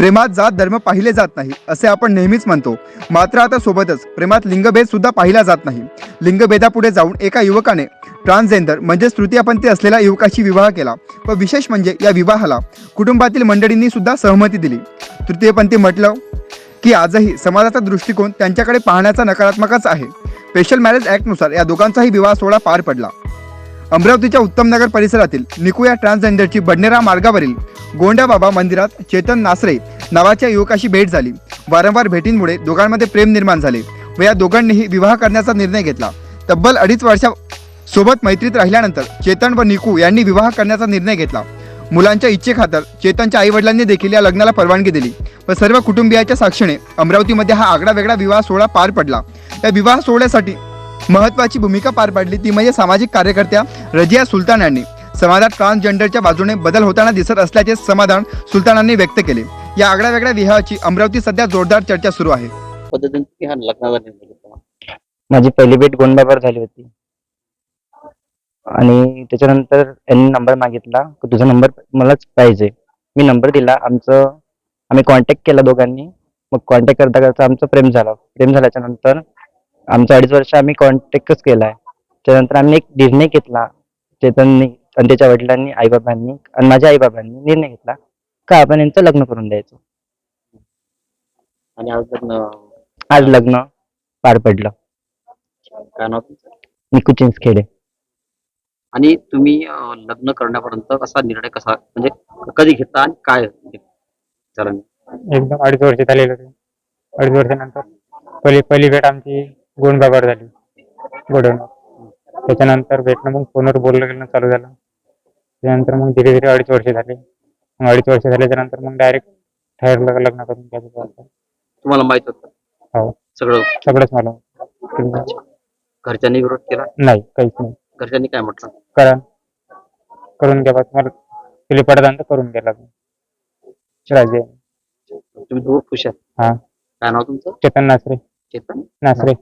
प्रेमात जात धर्म पाहिले जात नाही असे आपण नेहमीच म्हणतो. मात्र आता सोबतच प्रेमात लिंगभेद सुद्धा पाहिला जात नाही. लिंगभेदापुढे जाऊन एका युवकाने ट्रान्सजेंडर म्हणजेच तृतीयपंथी असलेल्या युवकाशी विवाह केला. व विशेष म्हणजे या विवाहाला कुटुंबातील मंडळींनी सुद्धा सहमती दिली. तृतीयपंथी म्हटलं की आजही समाजाचा दृष्टिकोन त्यांच्याकडे पाहण्याचा नकारात्मकच आहे. स्पेशल मॅरेज ॲक्टनुसार या दोघांचाही विवाह सोहळा पार पडला. अमरावतीच्या उत्तमनगर परिसरातील निकू या ट्रान्सजेंडरची बडनेरा मार्गावरील गोंडाबाबा मंदिरात चेतन नासरे नावाच्या युवकाशी भेट झाली. वारंवार भेटींमुळे दोघांमध्ये प्रेम निर्माण झाले व या दोघांनीही विवाह करण्याचा निर्णय घेतला. तब्बल अडीच वर्षा सोबत मैत्रीत राहिल्यानंतर चेतन व निकू यांनी विवाह करण्याचा निर्णय घेतला. मुलांच्या इच्छेखातर चेतनच्या आईवडिलांनी देखील या लग्नाला परवानगी दिली व सर्व कुटुंबियाच्या साक्षीने अमरावतीमध्ये हा आगळा वेगळा विवाह सोहळा पार पडला. या विवाह सोहळ्यासाठी महत्त्वाची भूमिका पार पाडली. ती म्हणजे सामाजिक कार्यकर्त्या रजिया सुलतान यांनी. समाजात ट्रान्सजेंडरच्या बाजूने बदल होताना दिसत असल्याचे समाधान सुलतानांनी व्यक्त केले. या आगळ्या वेगळ्या विवाहाची अमरावती सध्या जोरदार चर्चा सुरू आहे. माझी पहिली भेट गोंडबाबर झाली होती. आणि त्याच्यानंतर यांनी नंबर मागितला. की तुझा नंबर मलाच पाहिजे. मी नंबर दिला. आमचं आम्ही कॉन्टॅक्ट केला दोघांनी. मग कॉन्टॅक्ट करता करता आमचं प्रेम झालं. प्रेम झाल्याच्यानंतर आमचं अडीच वर्ष आम्ही कॉन्टॅक्टच केलाय. त्यानंतर आम्ही एक निर्णय घेतला. चेतननी आणि त्याच्या वडिलांनी आईबाबांनी आणि माझ्या आईबाबांनी निर्णय घेतला का आपण यांचं लग्न करून द्यायचं. आणि आज लग्न? आज लग्न पार पडलं. काय नाव तुमचं? निकू चिंचखेडे. आणि तुम्ही अं, लग्न करण्यापर्यंत कसा निर्णय कसा म्हणजे कधी घेतला आणि काय झालं? एकदम अडीच वर्ष झालेलं अडीच वर्षानंतर. पहिली पहिली भेट आमची गोंडबाबावर झाली. गोडवणार त्याच्यानंतर भेटणं मग फोनवर बोलणं गेलं चालू झालं. त्यानंतर मग धीरे धीरे अडीच वर्ष झाले. मग अडीच वर्ष झाल्याच्यानंतर मग डायरेक्ट ठरलं लग्न करून घ्यायचं. तुम्हाला माहीत होतं? हो. सगळं? सगळंच मला. घरच्यांनी विरोध केला? नाही काहीच नाही. घरच्यांनी काय म्हटलं? करा. करून घ्या बा तुम्हाला पिली पडताना तर करून घ्या लग्न राजे तुम्ही दोघं खुश आहात? हा. काय नाव तुमचं? चेतन नासरे. चेतन? नासरे.